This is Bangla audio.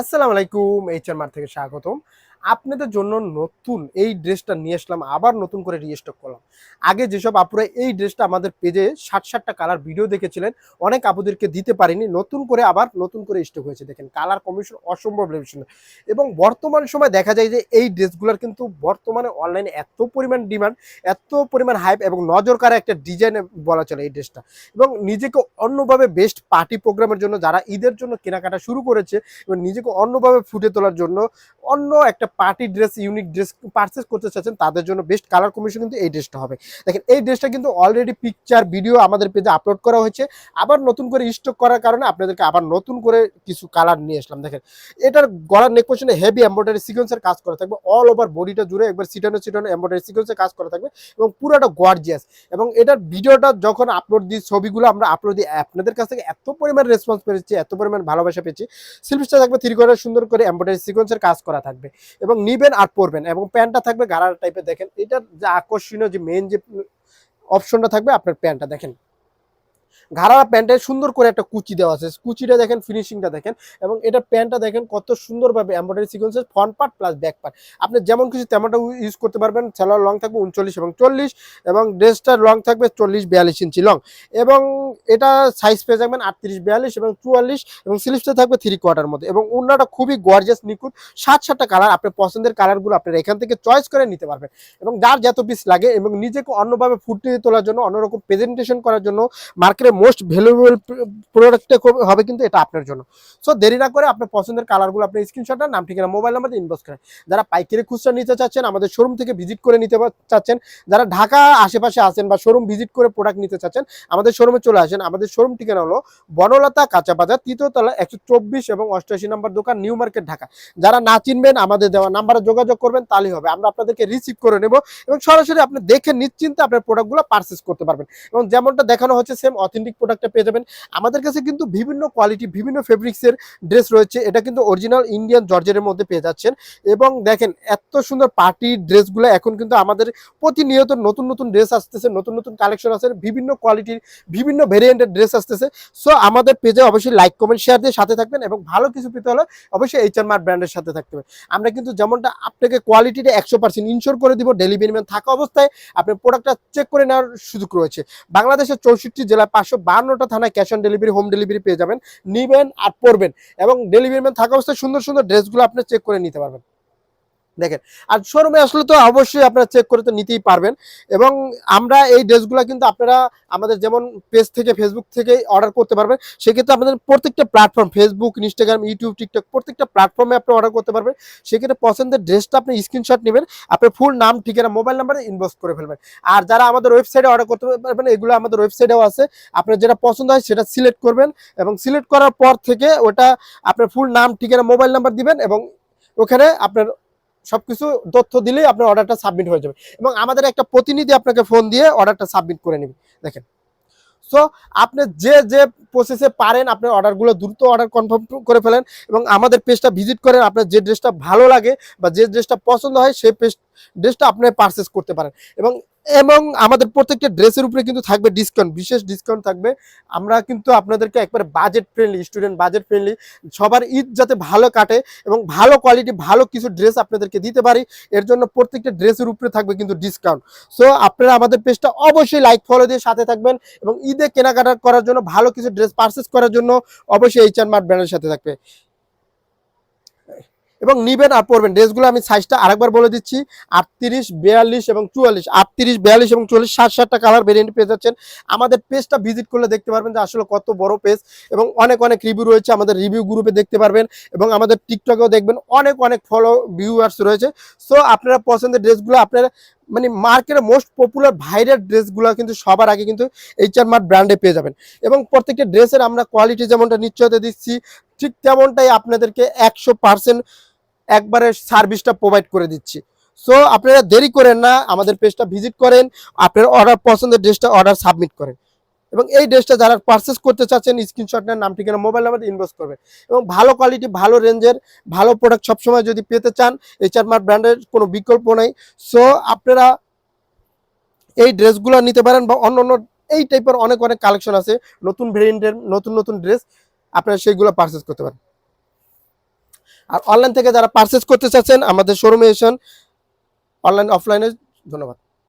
আসসালামু আলাইকুম এইচআর মার থেকে স্বাগতম। আপনাদের জন্য নতুন এই ড্রেসটা নিয়ে আসলাম, আবার নতুন করে রিস্টক করলাম। আগে যেসব আপুরা এই ড্রেসটা আমাদের পেজে ষাট ষাটটা কালার ভিডিও দেখেছিলেন, অনেক আপুদেরকে দিতে পারিনি, নতুন করে আবার নতুন করে স্টক হয়েছে। দেখেন কালার কমিশন অসম্ভব লেভেল এবং বর্তমান সময় দেখা যায় যে এই ড্রেসগুলোর কিন্তু বর্তমানে অনলাইনে এত পরিমাণ ডিমান্ড এত পরিমাণ হাইপ এবং নজর কারা একটা ডিজাইন বলা চলে এই ড্রেসটা। এবং নিজেকে অন্যভাবে বেস্ট পার্টি প্রোগ্রামের জন্য, যারা ঈদের জন্য কেনাকাটা শুরু করেছে, এবং নিজেকে অন্যভাবে ফুটে তোলার জন্য অন্য একটা party dress unique dress purchase করতে চাচ্ছেন, তাদের জন্য বেস্ট কালার কমিশন কিন্তু এই ড্রেসটা হবে। দেখেন, এই ড্রেসটা কিন্তু অলরেডি পিকচার ভিডিও আমাদের পেজে আপলোড করা হয়েছে। আবার নতুন করে স্টক করার কারণে আপনাদেরকে আবার নতুন করে কিছু কালার নিয়ে আসলাম। দেখেন, এটার গলার নেক পোর্শনে হেভি এম্ব্রয়ডারি সিকোয়েন্সের কাজ করা থাকবে। অল ওভার বডিটা জুড়ে একবার সিটানো সিটানো এম্ব্রয়ডারি সিকোয়েন্সের কাজ করা থাকবে এবং পুরোটা গর্জিয়াস এবং এটার ভিডিওটা যখন আপলোড দিই, ছবিগুলো আমরা আপলোড দিই, আপনাদের কাছ থেকে এত পরিমাণ রেসপন্স পেয়েছি, এত পরিমাণ ভালোবাসা পেয়েছি। সিলভিসটা থাকবে থ্রি করে সুন্দর করে এম্ব্রয়ডারি সিকোয়েন্সের কাজ করা থাকবে এবং নিবেন আর পরবেন এবং প্যান্টটা থাকবে গাড়ার টাইপের দেখেন এটার যে আকর্ষণীয় যে মেন যে অপশনটা থাকবে, আপনার প্যান্টটা দেখেন। ঘাড়া প্যান্টে সুন্দর করে একটা কুচি দেওয়া আছে। কুচিটা দেখেন ফিনিশিংটা দেখেন এবং এটা প্যান্টটা দেখেন কত সুন্দরভাবে এমব্রয়ডারি সিকোয়েন্সের front part plus back part আপনি যেমন কিছু তেমনটা ইউজ করতে পারবেন। সেলার লং থাকবে উনচল্লিশ এবং চল্লিশ এবং ড্রেসটার লং থাকবে চল্লিশ বিয়াল্লিশ ইঞ্চি লং এবং এটা সাইজ পেয়ে যাবেন আটত্রিশ বিয়াল্লিশ এবং চুয়াল্লিশ এবং স্লিপসটা থাকবে থ্রি কোয়ার্টার মধ্যে এবং অন্যটা খুবই গর্জিয়াস নিখুঁত, সাত সাতটা কালার আপনার পছন্দের কালারগুলো আপনারা এখান থেকে চয়েস করে নিতে পারবেন। এবং যার যত পিস লাগে এবং নিজেকে অন্যভাবে ফুটিয়ে তোলার জন্য, অন্যরকম প্রেজেন্টেশন করার জন্য মার্কেটে মোস্ট ভ্যালুয়েবল প্রোডাক্টটা হবে কিন্তু এটা আপনার জন্য। সো দেরি না করে আপনার পছন্দের কালারগুলো আপনি স্ক্রিনশটটা নাম, ঠিকানা মোবাইল নাম্বার ইনবক্স করেন। যারা পাইকারি খুচরা নিতে চাচ্ছেন, আমাদের শোরুম থেকে ভিজিট করে নিতে চাচ্ছেন, যারা ঢাকা আশেপাশে আছেন বা শোরুম ভিজিট করে প্রোডাক্ট নিতে চাচ্ছেন, আমাদের শোরুমে চলে আসেন। আমাদের শোরুম ঠিকানা হলো বনলতা কাঁচা বাজার তৃতীয়তলা একশো চব্বিশ এবং অষ্টআশি নম্বর দোকান নিউ মার্কেট ঢাকা। যারা না চিনবেন, আমাদের দেওয়া নাম্বারে যোগাযোগ করবেন, তাহলেই হবে। আমরা আপনাদেরকে রিসিভ করে নেব এবং সরাসরি আপনি দেখে নিশ্চিন্তে আপনার প্রোডাক্টগুলো পারচেস করতে পারবেন। এবং যেমনটা দেখানো হচ্ছে সেম অথেন্টিক প্রোডাক্টটা পেয়ে যাবেন। আমাদের কাছে কিন্তু বিভিন্ন কোয়ালিটি বিভিন্ন ফেব্রিক্সের ড্রেস রয়েছে। এটা কিন্তু অরিজিনাল ইন্ডিয়ান জর্জের মধ্যে পেয়ে যাচ্ছেন। এবং দেখেন, এত সুন্দর পার্টি ড্রেসগুলো এখন কিন্তু আমাদের প্রতিনিয়ত নতুন নতুন ড্রেস আসতেছে, নতুন নতুন কালেকশন আছে বিভিন্ন কোয়ালিটির বিভিন্ন ভেরিয়েন্টের ড্রেস আসতেছে। সো আমাদের পেজে অবশ্যই লাইক কমেন্ট শেয়ার দিয়ে সাথে থাকবেন এবং ভালো কিছু পেতে হলে অবশ্যই এইচ আর মার্ট ব্র্যান্ডের সাথে থাকতে হবে। আমরা কিন্তু যেমনটা আপনাকে কোয়ালিটিটা একশো পার্সেন্ট ইনশোর করে দিব ডেলিভারি ম্যান থাকা অবস্থায় আপনার প্রোডাক্টটা চেক করে নেওয়ার সুযোগ রয়েছে। বাংলাদেশের চৌষট্টি জেলায় পাঁচশো বান্নটা থানায় cash on delivery, home delivery পেয়ে যাবেন, নিবেন আর পড়বেন এবং ডেলিভারি ম্যান থাকা অবস্থায় সুন্দর সুন্দর ড্রেসগুলো আপনি চেক করে নিতে পারবেন। দেখেন, আর শোরুমে আসলে তো অবশ্যই আপনারা চেক করে তো নিতেই পারবেন। এবং আমরা এই ড্রেসগুলো কিন্তু আপনারা আমাদের যেমন পেজ থেকে ফেসবুক থেকে অর্ডার করতে পারবেন, সেক্ষেত্রে আমাদের প্রত্যেকটা platform Facebook Instagram YouTube TikTok প্রত্যেকটা প্ল্যাটফর্মে আপনি অর্ডার করতে পারবেন। সেক্ষেত্রে পছন্দের ড্রেসটা আপনি স্ক্রিনশট নেবেন, আপনার ফুল নাম, ঠিকানা মোবাইল নাম্বারে ইনবক্স করে ফেলবেন। আর যারা আমাদের ওয়েবসাইটে অর্ডার করতে পারবেন, এগুলো আমাদের ওয়েবসাইটেও আছে। আপনার যেটা পছন্দ হয় সেটা সিলেক্ট করবেন এবং সিলেক্ট করার পর থেকে ওটা আপনার ফুল নাম, ঠিকানা মোবাইল নাম্বার দিবেন এবং ওখানে আপনার সবকিছু তথ্য দিলেই আপনার অর্ডারটা সাবমিট হয়ে যাবে। এবং আমাদের একটা প্রতিনিধি আপনাকে ফোন দিয়ে অর্ডারটা সাবমিট করে নেবে। দেখেন। সো আপনি যে যে প্রসেসে পারেন আপনার অর্ডারগুলো দ্রুত অর্ডার কনফার্ম করে ফেলেন এবং আমাদের পেজটা ভিজিট করেন আপনার যে ড্রেসটা ভালো লাগে বা যে ড্রেসটা পছন্দ হয়, সেই পেজ ড্রেসটা আপনি পারচেস করতে পারেন। এবং এবং আমাদের প্রত্যেকটা ড্রেসের উপরে কিন্তু থাকবে ডিসকাউন্ট বিশেষ ডিসকাউন্ট থাকবে। আমরা কিন্তু আপনাদেরকে একবারে budget friendly student budget friendly সবার ঈদ যাতে ভালো কাটে এবং ভালো কোয়ালিটি ভালো কিছু ড্রেস আপনাদেরকে দিতে পারি, এর জন্য প্রত্যেকটা ড্রেসের উপরে থাকবে কিন্তু ডিসকাউন্ট সো আপনারা আমাদের পেজটা অবশ্যই লাইক ফলো দিয়ে সাথে থাকবেন এবং ঈদে কেনাকাটা করার জন্য, ভালো কিছু ড্রেস পারচেস করার জন্য অবশ্যই এইচ আর মার্ট ব্র্যান্ডের সাথে থাকবে। এবং নিবেন আর পরবেন। ড্রেসগুলো আমি সাইজটা আরেকবার বলে দিচ্ছি। আটত্রিশ, বিয়াল্লিশ এবং চুয়াল্লিশ। আটত্রিশ, বিয়াল্লিশ এবং চুয়াল্লিশ ষাট ষাটটা কালার ভেরিয়েন্ট পেয়ে যাচ্ছেন। আমাদের পেজটা ভিজিট করলে দেখতে পারবেন যে আসলে কত বড় পেজ এবং অনেক অনেক রিভিউ রয়েছে আমাদের রিভিউ গ্রুপে দেখতে পারবেন এবং আমাদের টিকটকেও দেখবেন অনেক অনেক ফলো ভিউয়ার্স রয়েছে। সো আপনারা পছন্দের ড্রেসগুলো আপনারা মানে মার্কেটের মোস্ট পপুলার ভাইরাল ড্রেসগুলো কিন্তু সবার আগে কিন্তু এইচ আর মার্ট ব্র্যান্ডে পেয়ে যাবেন। এবং প্রত্যেকটা ড্রেসের আমরা কোয়ালিটি যেমনটা নিশ্চয়তা দিচ্ছি, ঠিক তেমনটাই আপনাদেরকে একশো পার্সেন্ট একবারে সার্ভিসটা প্রোভাইড করে দিচ্ছি। সো আপনারা দেরি করেন না, আমাদের পেজটা ভিজিট করেন, আপনার অর্ডার পছন্দের ড্রেসটা অর্ডার সাবমিট করেন। এবং এই ড্রেসটা যারা পারচেস করতে চাচ্ছেন স্ক্রিনশট নেন, নাম, ঠিকানা মোবাইল নাম্বার ইনভেস্ট করবেন। এবং ভালো কোয়ালিটি ভালো রেঞ্জের ভালো প্রোডাক্ট সবসময় যদি পেতে চান এইচআর মার্ট ব্র্যান্ডের কোনো বিকল্প নেই। সো আপনারা এই ড্রেসগুলো নিতে পারেন বা অন্য অন্য এই টাইপের অনেক অনেক কালেকশন আছে। নতুন ভেরিয়েন্টের নতুন নতুন ড্রেস আপনারা সেইগুলো পারচেস করতে পারেন। আর অনলাইন থেকে যারা পারচেস করতে চাচ্ছেন আমাদের শোরুমে এসেন অনলাইন অফলাইনে ধন্যবাদ।